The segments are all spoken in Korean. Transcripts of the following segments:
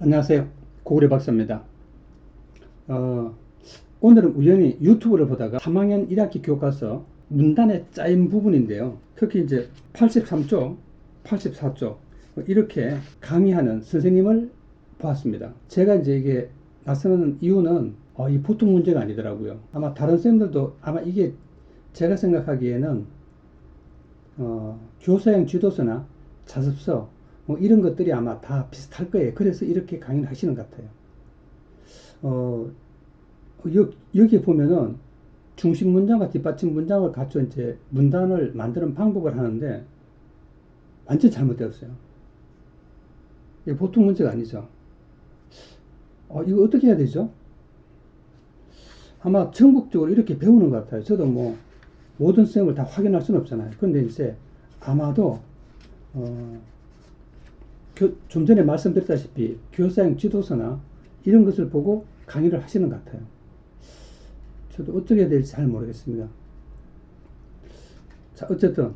안녕하세요. 고구려 박사입니다. 어, 오늘은 우연히 유튜브를 보다가 3학년 1학기 교과서 문단에 짜인 부분인데요. 특히 이제 83쪽, 84쪽 이렇게 강의하는 선생님을 보았습니다. 제가 이제 이게 나서는 이유는 어, 이 보통 문제가 아니더라고요. 아마 다른 선생님들도 아마 이게 제가 생각하기에는 어, 교사형 지도서나 자습서 뭐 이런 것들이 아마 다 비슷할 거예요. 그래서 이렇게 강의를 하시는 것 같아요. 어, 여, 여기에 보면은 중심 문장과 뒷받침 문장을 갖춰 이제 문단을 만드는 방법을 하는데 완전 잘못되었어요. 이게 보통 문제가 아니죠. 어, 이거 어떻게 해야 되죠? 아마 전국적으로 이렇게 배우는 것 같아요. 저도 뭐 모든 쌤을 다 확인할 수는 없잖아요. 근데 이제 아마도 어, 교, 좀 전에 말씀드렸다시피 교사형 지도서나 이런 것을 보고 강의를 하시는 것 같아요. 저도 어떻게 해야 될지 잘 모르겠습니다. 자, 어쨌든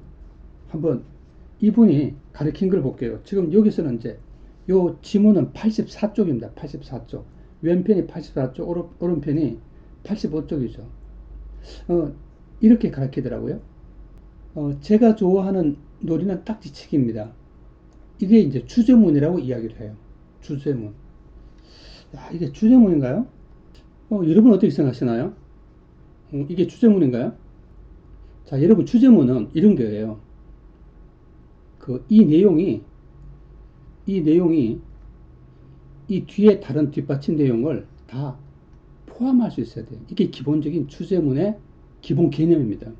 한번 이분이 가르친 걸 볼게요. 지금 여기서는 이제 요 지문은 84쪽입니다. 84쪽. 왼편이 84쪽, 오른, 오른편이 85쪽이죠. 어, 이렇게 가르치더라고요. 어, 제가 좋아하는 놀이는 딱지치기입니다. 이게 이제 주제문이라고 이야기를 해요. 주제문. 야, 이게 주제문인가요? 어, 여러분 어떻게 생각하시나요? 어, 이게 주제문인가요? 자, 여러분 주제문은 이런 거예요. 그, 이 내용이, 이 내용이, 이 뒤에 다른 뒷받침 내용을 다 포함할 수 있어야 돼요. 이게 기본적인 주제문의 기본 개념입니다.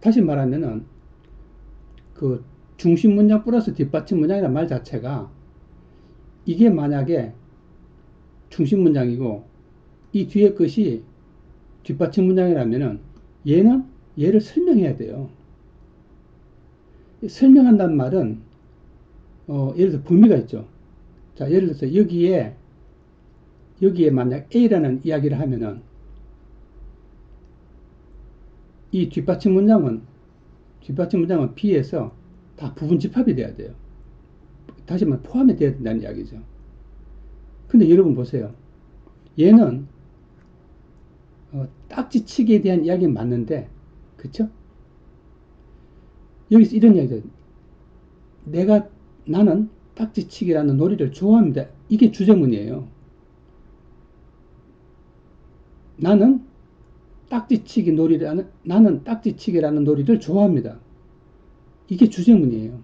다시 말하면은, 그, 중심 문장 플러스 뒷받침 문장이라는 말 자체가 이게 만약에 중심 문장이고 이 뒤에 것이 뒷받침 문장이라면은 얘는 얘를 설명해야 돼요. 설명한다는 말은 어, 예를 들어 범위가 있죠. 자, 예를 들어서 여기에 여기에 만약 A라는 이야기를 하면은 이 뒷받침 문장은 뒷받침 문장은 B에서 다 부분 집합이 돼야 돼요. 다시 말해 포함이 돼야 된다는 이야기죠. 근데 여러분 보세요. 얘는 어, 딱지치기에 대한 이야기는 맞는데 그쵸? 여기서 이런 이야기죠. 내가 나는 딱지치기라는 놀이를 좋아합니다. 이게 주제문이에요. 나는 딱지치기 놀이라는 나는 딱지치기라는 놀이를 좋아합니다. 이게 주제문이에요.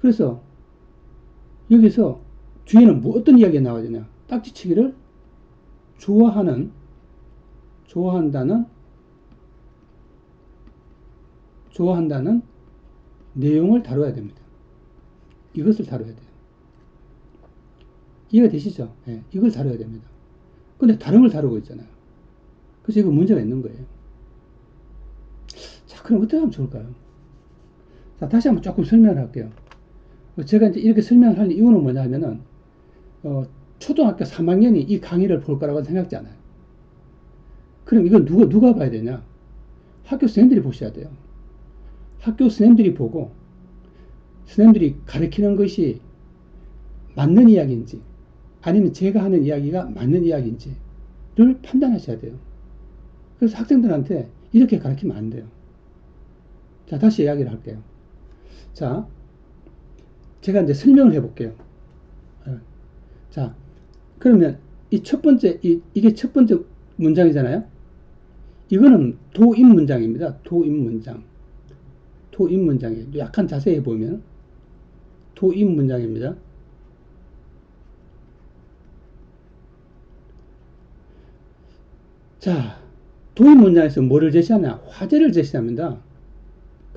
그래서 여기서 뒤에는 뭐 어떤 이야기가 나와야 되냐? 딱지치기를 좋아하는, 좋아한다는, 좋아한다는 내용을 다뤄야 됩니다. 이것을 다뤄야 돼요. 이해가 되시죠? 네, 이걸 다뤄야 됩니다. 근데 다른 걸 다루고 있잖아요. 그래서 이거 문제가 있는 거예요. 자, 그럼 어떻게 하면 좋을까요? 자, 다시 한번 조금 설명을 할게요. 제가 이제 이렇게 설명을 하는 이유는 뭐냐 하면은, 어, 초등학교 3학년이 이 강의를 볼 거라고 생각지 않아요. 그럼 이건 누가, 누가 봐야 되냐? 학교 선생님들이 보셔야 돼요. 학교 선생님들이 보고, 선생님들이 가르치는 것이 맞는 이야기인지, 아니면 제가 하는 이야기가 맞는 이야기인지를 판단하셔야 돼요. 그래서 학생들한테 이렇게 가르치면 안 돼요. 자, 다시 이야기를 할게요. 자, 제가 이제 설명을 해 볼게요. 자, 그러면 이 첫 번째, 이, 이게 첫 번째 문장이잖아요? 이거는 도입 문장입니다. 도입 문장. 도입 문장이에요. 약간 자세히 보면 도입 문장입니다. 자, 도입 문장에서 뭐를 제시하냐? 화제를 제시합니다.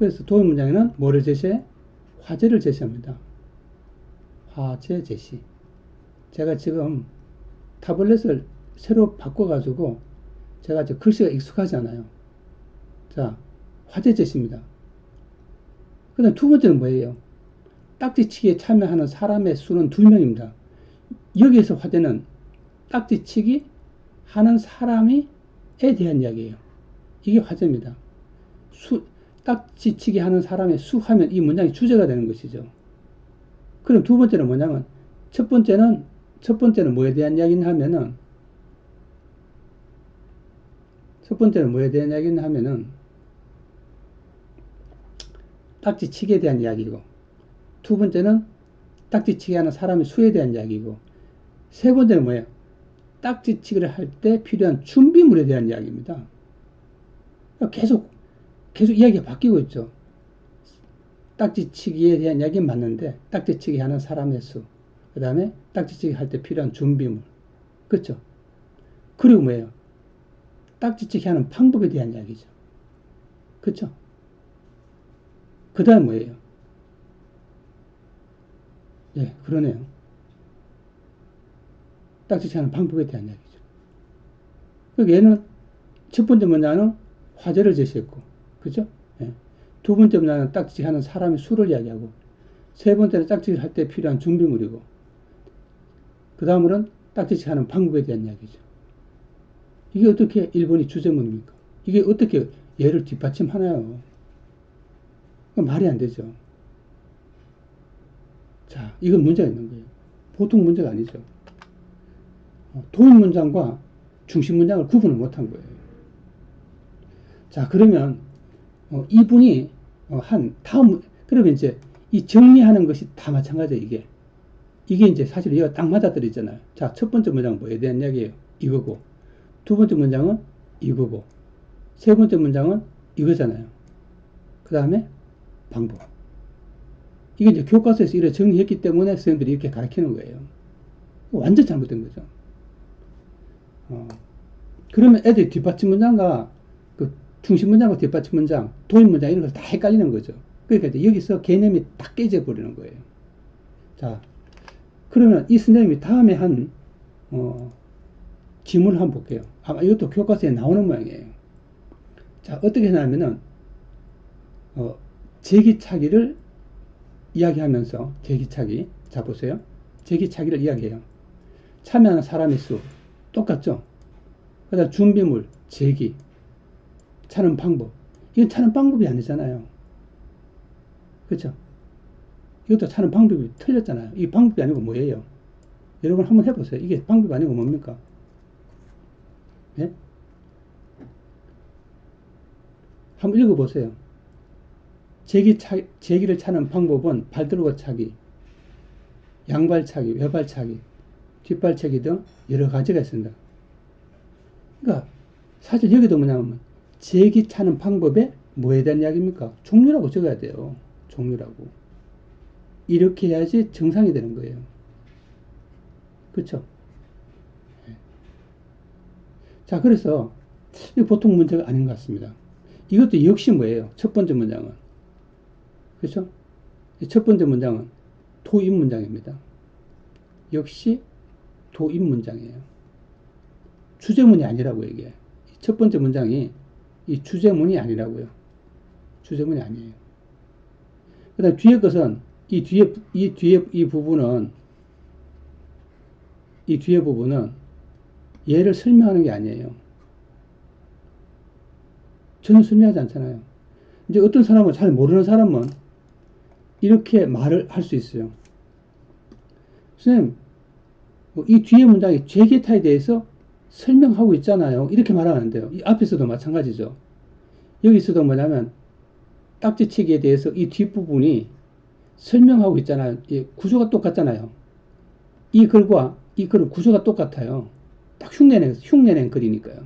그래서 도입 문장에는 뭐를 제시해? 화제를 제시합니다. 화제 제시. 제가 지금 타블렛을 새로 바꿔가지고 제가 이제 글씨가 익숙하지 않아요. 자, 화제 제시입니다. 그 다음 두 번째는 뭐예요? 딱지치기에 참여하는 사람의 수는 두 명입니다. 여기에서 화제는 딱지치기 하는 사람이 에 대한 이야기예요. 이게 화제입니다. 수, 딱지치기 하는 사람의 수 하면 이 문장이 주제가 되는 것이죠. 그럼 두 번째는 뭐냐면, 첫 번째는, 첫 번째는 뭐에 대한 이야기냐 하면은, 첫 번째는 뭐에 대한 이야기냐 하면은, 딱지치기에 대한 이야기고, 두 번째는 딱지치기 하는 사람의 수에 대한 이야기고, 세 번째는 뭐예요? 딱지치기를 할 때 필요한 준비물에 대한 이야기입니다. 계속, 계속 이야기가 바뀌고 있죠. 딱지치기에 대한 이야기는 맞는데, 딱지치기 하는 사람의 수, 그 다음에 딱지치기 할 때 필요한 준비물. 그렇죠? 그리고 뭐예요? 딱지치기 하는 방법에 대한 이야기죠. 그렇죠? 그 다음 뭐예요? 예, 그러네요. 딱지치 하는 방법에 대한 이야기죠. 그러니까 얘는 첫 번째 문장은 화제를 제시했고, 그죠? 예. 두 번째 문장은 딱지치 하는 사람의 수를 이야기하고, 세 번째는 딱지를 할때 필요한 준비물이고, 그 다음으로는 딱지치 하는 방법에 대한 이야기죠. 이게 어떻게 일본이 주제문입니까? 이게 어떻게 얘를 뒷받침하나요? 말이 안 되죠. 자, 이건 문제가 있는 거예요. 보통 문제가 아니죠. 어, 도입 문장과 중심 문장을 구분을 못한 거예요. 자, 그러면 어, 이분이 어, 한 다음 그러면 이제 이 정리하는 것이 다 마찬가지예요. 이게 이게 이제 사실 얘가 딱 맞아떨어지잖아요. 자, 첫 번째 문장은 뭐에 대한 이야기예요? 이거고 두 번째 문장은 이거고 세 번째 문장은 이거잖아요. 그 다음에 방법. 이게 이제 교과서에서 이렇게 정리했기 때문에 선생님들이 이렇게 가르치는 거예요. 완전 잘못된 거죠. 어, 그러면 애들이 뒷받침 문장과 그 중심 문장과 뒷받침 문장, 도입 문장 이런 걸다 헷갈리는 거죠. 그러니까 여기서 개념이 딱 깨져 버리는 거예요. 자, 그러면 이 선생님이 다음에 한 어, 지문을 한번 볼게요. 아마 이것도 교과서에 나오는 모양이에요. 자, 어떻게 하냐면은 어, 제기차기를 이야기하면서 제기차기 자 보세요. 제기차기를 이야기해요. 참여하는 사람의 수 똑같죠? 그 다음 준비물, 제기, 차는 방법. 이건 차는 방법이 아니잖아요. 그렇죠? 이것도 차는 방법이 틀렸잖아요. 이 방법이 아니고 뭐예요? 여러분 한번 해보세요. 이게 방법이 아니고 뭡니까? 예? 한번 읽어보세요. 제기 차, 제기를 차는 방법은 발 들고 차기, 양발 차기, 외발 차기, 뒷발 차기 등 여러 가지가 있습니다. 그러니까 사실 여기도 뭐냐면 제기 차는 방법에 뭐에 대한 이야기입니까? 종류라고 적어야 돼요. 종류라고. 이렇게 해야지 정상이 되는 거예요. 그렇죠? 자, 그래서 이 보통 문제가 아닌 것 같습니다. 이것도 역시 뭐예요? 첫 번째 문장은. 그렇죠? 첫 번째 문장은 도입 문장입니다. 역시 도입 문장이에요. 주제문이 아니라고 이게. 첫 번째 문장이 이 주제문이 아니라고요. 주제문이 아니에요. 그 다음 뒤에 것은 이 뒤에, 이 뒤에 이 부분은 이 뒤에 부분은 얘를 설명하는 게 아니에요. 전혀 설명하지 않잖아요. 이제 어떤 사람은 잘 모르는 사람은 이렇게 말을 할 수 있어요. 선생님, 뭐이 뒤에 문장이 죄기타에 대해서 설명하고 있잖아요. 이렇게 말하면 안 돼요. 이 앞에서도 마찬가지죠. 여기서도 뭐냐면 딱지치기에 대해서 이 뒷부분이 설명하고 있잖아요. 예, 구조가 똑같잖아요. 이 글과 이 글은 구조가 똑같아요. 딱 흉내낸, 흉내낸 글이니까요.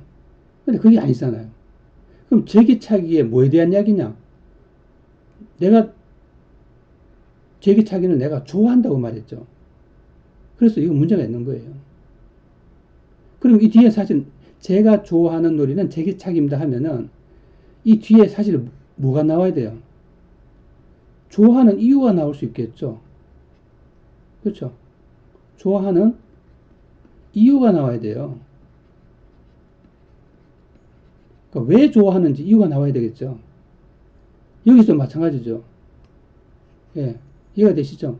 근데 그게 아니잖아요. 그럼 제기차기에 뭐에 대한 이야기냐? 내가 제기차기는 내가 좋아한다고 말했죠. 그래서 이거 문제가 있는 거예요. 그럼 이 뒤에 사실 제가 좋아하는 놀이는 제기차기입니다 하면은 이 뒤에 사실 뭐가 나와야 돼요? 좋아하는 이유가 나올 수 있겠죠. 그렇죠? 좋아하는 이유가 나와야 돼요. 그러니까 왜 좋아하는지 이유가 나와야 되겠죠. 여기서 마찬가지죠. 예, 이해가 되시죠?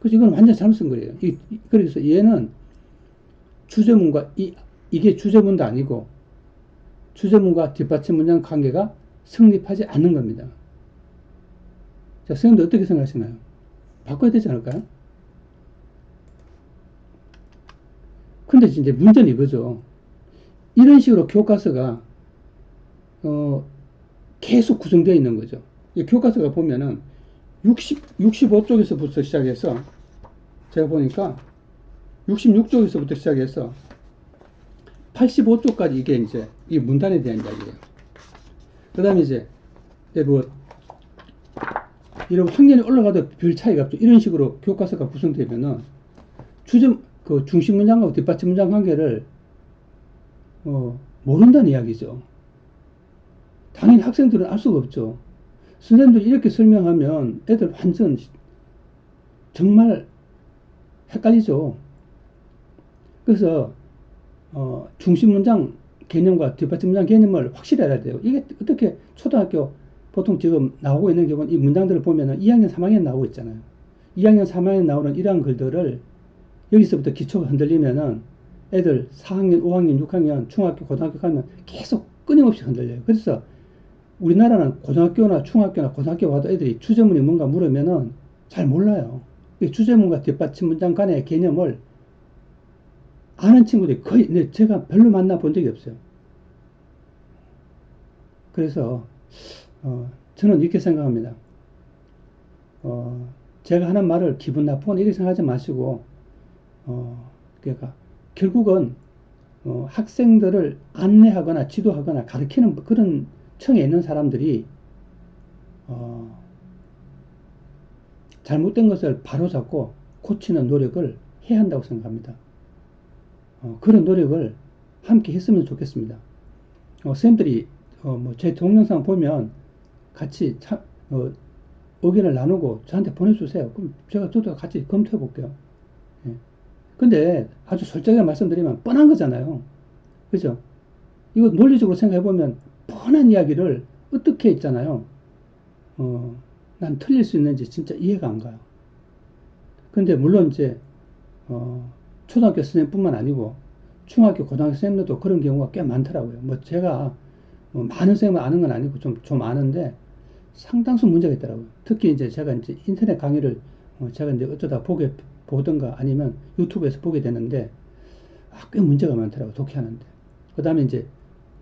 그래서 이건 완전 잘못 쓴 거예요. 이, 그래서 얘는 주제문과 이, 이게 주제문도 아니고 주제문과 뒷받침 문장 관계가 성립하지 않는 겁니다. 자, 선생님도 어떻게 생각하시나요? 바꿔야 되지 않을까요? 근데 이제 문제는 이거죠. 이런 식으로 교과서가 어, 계속 구성되어 있는 거죠. 이 교과서가 보면은 60, 65쪽에서부터 시작해서 제가 보니까 66쪽에서부터 시작해서 85쪽까지 이게 이제 이 문단에 대한 이야기예요. 그 다음에 이제, 이제 뭐, 이런 학년이 올라가도 별 차이가 없죠. 이런 식으로 교과서가 구성되면은 주점, 그 중심 문장하고 뒷받침 문장 관계를, 어, 모른다는 이야기죠. 당연히 학생들은 알 수가 없죠. 선생님들이 이렇게 설명하면 애들 완전 정말 헷갈리죠. 그래서 어, 중심 문장 개념과 뒷받침 문장 개념을 확실히 알아야 돼요. 이게 어떻게 초등학교 보통 지금 나오고 있는 경우는 이 문장들을 보면은 2학년, 3학년 나오고 있잖아요. 2학년, 3학년 나오는 이러한 글들을 여기서부터 기초가 흔들리면은 애들 4학년, 5학년, 6학년, 중학교, 고등학교 가면 계속 끊임없이 흔들려요. 그래서 우리나라는 고등학교나 중학교나 고등학교 와도 애들이 주제문이 뭔가 물으면은 잘 몰라요. 이 주제문과 뒷받침 문장 간의 개념을 아는 친구들이 거의, 네, 제가 별로 만나본 적이 없어요. 그래서, 어, 저는 이렇게 생각합니다. 어, 제가 하는 말을 기분 나쁘거나 이렇게 생각하지 마시고, 어, 그러니까, 결국은, 어, 학생들을 안내하거나 지도하거나 가르치는 그런 청에 있는 사람들이, 어, 잘못된 것을 바로잡고 고치는 노력을 해야 한다고 생각합니다. 어, 그런 노력을 함께 했으면 좋겠습니다. 어, 선생님들이 어, 뭐 제 동영상 보면 같이 참, 어, 의견을 나누고 저한테 보내주세요. 그럼 제가 저도 같이 검토해 볼게요. 예. 근데 아주 솔직하게 말씀드리면 뻔한 거잖아요. 그죠? 이거 논리적으로 생각해 보면 뻔한 이야기를 어떻게 있잖아요. 어, 난 틀릴 수 있는지 진짜 이해가 안 가요. 근데 물론 이제 어, 초등학교 선생님뿐만 아니고 중학교, 고등학교 선생님들도 그런 경우가 꽤 많더라고요. 뭐 제가 뭐 많은 선생님을 아는 건 아니고 좀, 좀 아는데 상당수 문제가 있더라고요. 특히 이제 제가 이제 인터넷 강의를 어, 제가 이제 어쩌다 보게 보던가 아니면 유튜브에서 보게 되는데 아, 꽤 문제가 많더라고요. 독해하는데. 그 다음에 이제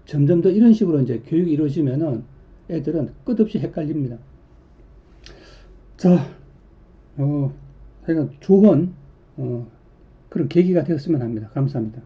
점점 더 이런 식으로 이제 교육이 이루어지면은 애들은 끝없이 헷갈립니다. 자, 어, 하여간 좋은, 어, 그런 계기가 되었으면 합니다. 감사합니다.